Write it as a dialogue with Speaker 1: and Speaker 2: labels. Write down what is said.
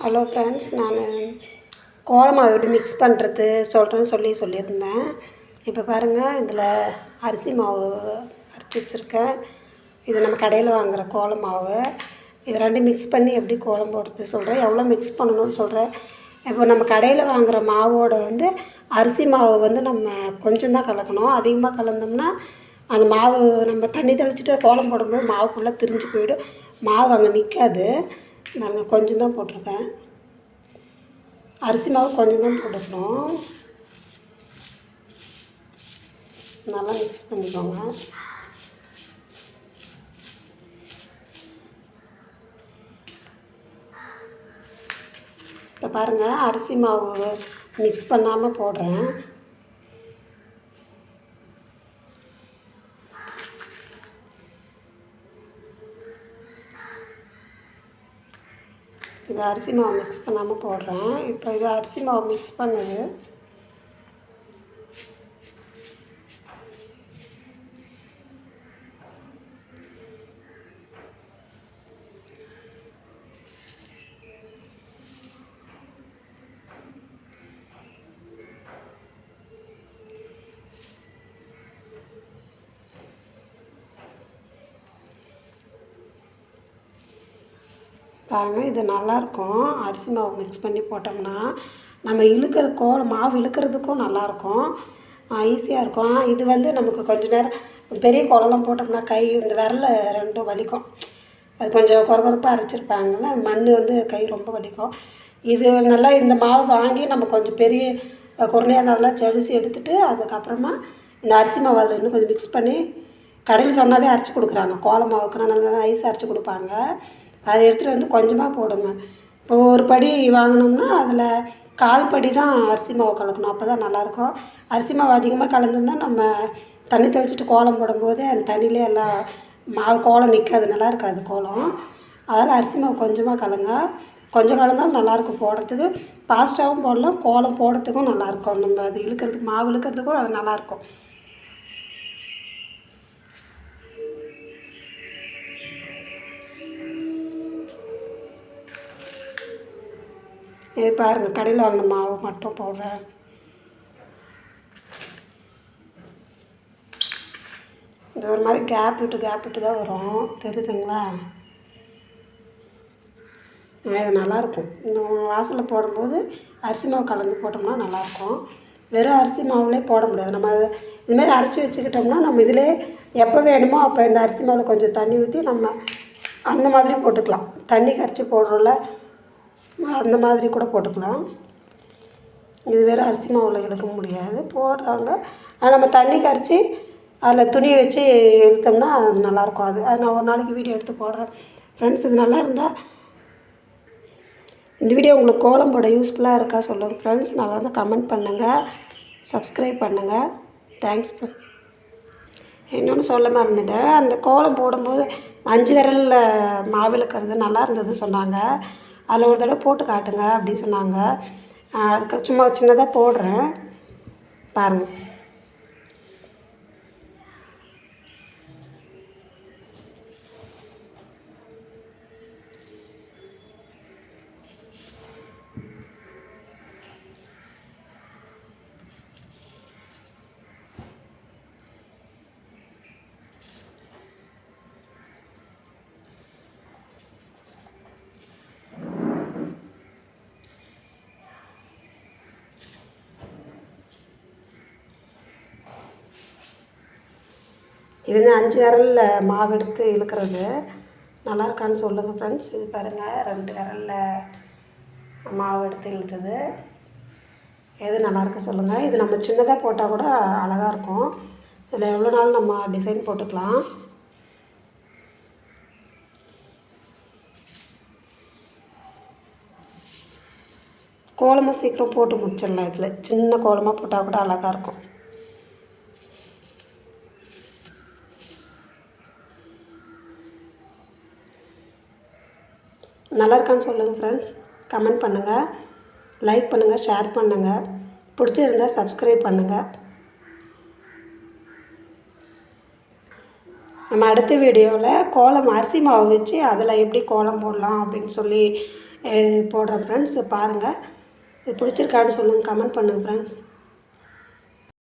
Speaker 1: Hello friends நான் கோலமாவு எப்படி mix பண்ணுறது சொல்கிறேன்னு சொல்லி சொல்லியிருந்தேன். இப்போ பாருங்கள் இதில் அரிசி மாவு அரைச்சி வச்சுருக்கேன். இது நம்ம கடையில் வாங்குகிற கோலமாவு இது ரெண்டும் மிக்ஸ் பண்ணி எப்படி கோலம் போடுறது சொல்கிறேன் எவ்வளோ மிக்ஸ் பண்ணணும்னு சொல்கிறேன் இப்போ நம்ம கடையில் வாங்குகிற மாவோட வந்து அரிசி மாவு வந்து நம்ம கொஞ்சம் தான் கலக்கணும். அதிகமாக கலந்தோம்னா அந்த மாவு நம்ம தண்ணி தெளிச்சிட்டு கோலம் போடும்போது மாவுக்குள்ளே திரிஞ்சு போயிடும். மாவு அங்கே நிற்காது நாங்கள் கொஞ்சம் தான் போட்டிருக்கேன். அரிசி மாவு கொஞ்சம் தான் போட்டுக்கணும். நல்லா மிக்ஸ் பண்ணிக்கோங்க. இப்போ பாருங்கள் அரிசி மாவு மிக்ஸ் பண்ணாமல் போடுறேன். இது அரிசி மாவு மிக்ஸ் பண்ணாமல் போடுறேன். இப்போ இது அரிசி மாவு மிக்ஸ் பண்ணுது. பாருங்க இது நல்லாயிருக்கும் அரிசி மாவு மிக்ஸ் பண்ணி போட்டோம்னா நம்ம இழுக்கிற கோலம் மாவு இழுக்கிறதுக்கும் நல்லாயிருக்கும் ஈஸியாக இருக்கும். இது வந்து நமக்கு கொஞ்ச நேரம் பெரிய குளம்லாம் போட்டோம்னா கை இந்த விரல ரெண்டும் வலிக்கும். அது கொஞ்சம் குறகுறப்பாக அரைச்சிருப்பாங்கல்ல மண் வந்து கை ரொம்ப வலிக்கும். இது நல்லா இந்த மாவு வாங்கி நம்ம கொஞ்சம் பெரிய குருணையாக அதெல்லாம் ஜலிச்சு எடுத்துட்டு அதுக்கப்புறமா இந்த அரிசி மாவு அதில் இன்னும் கொஞ்சம் மிக்ஸ் பண்ணி கடையில் சொன்னாவே அரைச்சி கொடுக்குறாங்க. கோலம் மாவுக்குன்னா நல்லா ஐஸ் அரைச்சி கொடுப்பாங்க. அதை எடுத்துகிட்டு வந்து கொஞ்சமாக போடுங்க. இப்போ ஒரு படி வாங்கினோம்னா அதில் கால் படி தான் அரிசி மாவு கலக்கணும். அப்போ தான் நல்லாயிருக்கும். அரிசி மாவு அதிகமாக கலந்தோம்னா நம்ம தண்ணி தெளிச்சிட்டு கோலம் போடும்போது அந்த தண்ணியிலே எல்லாம் மாவு கோலம் நிற்காது நல்லா இருக்காது கோலம். அதனால் அரிசி மாவு கொஞ்சமாக கலங்க கொஞ்சம் கலந்தாலும் நல்லாயிருக்கும் போடுறதுக்கு. ஃபாஸ்ட்டாகவும் போடலாம். கோலம் போடுறதுக்கும் நல்லாயிருக்கும். நம்ம அது இழுக்கிறதுக்கு மாவு இழுக்கிறதுக்கும் அது நல்லாயிருக்கும். இது பாருங்கள் கடையில் வாங்கின மாவு மட்டும் போடுறேன். இது ஒரு மாதிரி கேப் விட்டு கேப் விட்டு தான் வரும். தெரியுதுங்களா? இது நல்லாயிருக்கும் இந்த வாசலில் போடும்போது அரிசி மாவு கலந்து போட்டோம்னா நல்லாயிருக்கும் வெறும் அரிசி மாவுலே போட முடியாது. நம்ம இதுமாரி அரைச்சி வச்சுக்கிட்டோம்னா நம்ம இதிலே எப்போ வேணுமோ அப்போ இந்த அரிசி மாவில் கொஞ்சம் தண்ணி ஊற்றி நம்ம அந்த மாதிரி போட்டுக்கலாம். தண்ணி கரைச்சி போடுறோம்ல அந்த மாதிரி கூட போட்டுக்கலாம். இது வேறு அரிசி மாவில் எடுக்க முடியாது. போடுறாங்க. ஆனால் நம்ம தண்ணி கரைச்சி அதில் துணி வச்சு இழுத்தோம்னா அது நல்லாயிருக்கும் அது அது நான் ஒரு நாளைக்கு வீடியோ எடுத்து போடுறேன். ஃப்ரெண்ட்ஸ் இது நல்லா இருந்தால் இந்த வீடியோ உங்களுக்கு கோலம் போட யூஸ்ஃபுல்லாக இருக்கா சொல்லுங்கள் ஃப்ரெண்ட்ஸ் நல்லா இருந்தால் கமெண்ட் பண்ணுங்கள் சப்ஸ்கிரைப் பண்ணுங்கள் தேங்க்ஸ் ஃப்ரெண்ட்ஸ் இன்னொன்று சொல்ல மறந்துட்டேன். அந்த கோலம் போடும்போது அஞ்சு விரலில் மாவு நல்லா இருந்தது சொன்னாங்க. அதில் ஒரு தடவை போட்டு காட்டுங்க அப்படின்னு சொன்னாங்க. அதுக்கு சும்மா சின்னதாக போடுறேன். பாருங்கள் இது வந்து அஞ்சு விரலில் மாவு எடுத்து இழுக்கிறது? நல்லா இருக்கான்னு சொல்லுங்கள் ஃப்ரெண்ட்ஸ் இது பாருங்கள் ரெண்டு விரலில் மாவு எடுத்து இழுத்தது. எது நல்லாயிருக்கு சொல்லுங்கள் இது நம்ம சின்னதாக போட்டால் கூட அழகாக இருக்கும். இதில் எவ்வளோ நாள் நம்ம டிசைன் போட்டுக்கலாம்? கோலமும் சீக்கிரம் போட்டு முடிச்சிடலாம். இதில் சின்ன கோலமாக போட்டால் கூட அழகாக இருக்கும். நல்லா இருக்கான்னு சொல்லுங்கள் ஃப்ரெண்ட்ஸ் கமெண்ட் பண்ணுங்கள் லைக் பண்ணுங்கள் ஷேர் பண்ணுங்கள் பிடிச்சிருந்தா சப்ஸ்கிரைப் பண்ணுங்கள் நம்ம அடுத்த வீடியோவில் கோலம் அரிசி மாவு வச்சு அதில் எப்படி கோலம் போடலாம் அப்படின்னு சொல்லி போடுறேன் ஃப்ரெண்ட்ஸ் பாருங்கள் இது பிடிச்சிருக்கான்னு சொல்லுங்கள் கமெண்ட் பண்ணுங்கள் ஃப்ரெண்ட்ஸ்